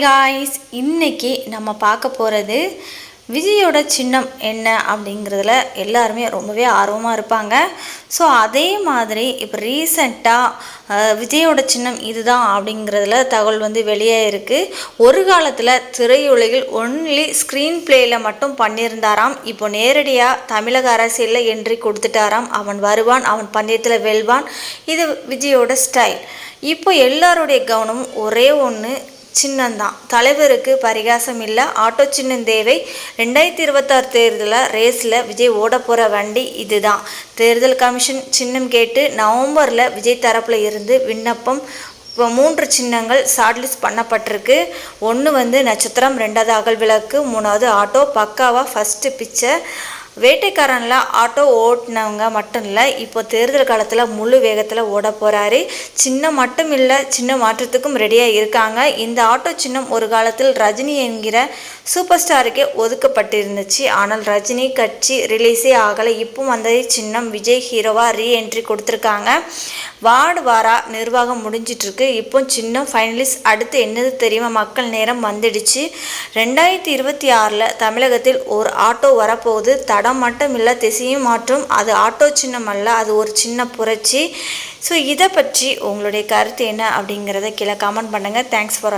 Guys இன்னைக்கு நம்ம பார்க்க போகிறது விஜயோட சின்னம் என்ன அப்படிங்கிறதுல எல்லாருமே ரொம்பவே ஆர்வமாக இருப்பாங்க. ஸோ அதே மாதிரி இப்போ ரீசண்டாக விஜயோட சின்னம் இதுதான் அப்படிங்கிறதுல தகவல் வந்து வெளியே இருக்குது ஒரு காலத்தில் திரையுலகில் ஒன்லி ஸ்க்ரீன் பிளேயில் மட்டும் பண்ணியிருந்தாராம். இப்போ நேரடியாக தமிழக அரசியலில் என்ட்ரி கொடுத்துட்டாராம். அவன் வருவான் அவன் பந்தயத்தில் வெல்வான். இது விஜயோட ஸ்டைல் இப்போ எல்லாருடைய கவனமும் ஒரே ஒன்று சின்னந்தான். தலைவருக்கு பரிகாசம் இல்லை ஆட்டோ சின்னம் தேவை ரெண்டாயிரத்தி இருபத்தாறு தேர்தலில் ரேஸில் விஜய் ஓட போகிற வண்டி இதுதான். தேர்தல் கமிஷன் சின்னம் கேட்டு நவம்பரில் விஜய் தரப்பில் இருந்து விண்ணப்பம் இப்போ மூன்று சின்னங்கள் ஷார்ட்லிஸ்ட் பண்ணப்பட்டிருக்கு. ஒன்று வந்து நட்சத்திரம் ரெண்டாவது அகல் விளக்கு மூணாவது ஆட்டோ பக்காவாக ஃபஸ்ட்டு பிக்சர் வேட்டைக்காரனில் ஆட்டோ ஓட்டினவங்க மட்டும் இல்லை இப்போ தேர்தல் காலத்தில் முழு வேகத்தில் ஓட போகிறாரு சின்னம் மட்டும் இல்லை சின்ன மாற்றத்துக்கும் ரெடியாக இருக்காங்க. இந்த ஆட்டோ சின்னம் ஒரு காலத்தில் ரஜினி என்கிற சூப்பர் ஸ்டாருக்கே ஒதுக்கப்பட்டிருந்துச்சு. ஆனால் ரஜினி கட்சி ரிலீஸே ஆகலை. இப்போ வந்த சின்னம் விஜய் ஹீரோவாக ரீஎன்ட்ரி கொடுத்துருக்காங்க. வார்டு வாரா நிர்வாகம் முடிஞ்சிட்ருக்கு இப்போ சின்னம் ஃபைனலிஸ்ட் அடுத்து என்னது தெரியுமா? மக்கள் நேரம் வந்துடுச்சு. ரெண்டாயிரத்தி இருபத்தி ஆறில் தமிழகத்தில் ஒரு ஆட்டோ வரப்போகுது. தடம் மட்டும் இல்லை திசையும் மாற்றும். அது ஆட்டோ சின்னம் அல்ல அது ஒரு சின்ன புரட்சி. ஸோ இதை பற்றி உங்களுடைய கருத்து என்ன அப்படிங்கிறத கீழே கமெண்ட் பண்ணுங்கள் தேங்க்ஸ் ஃபார்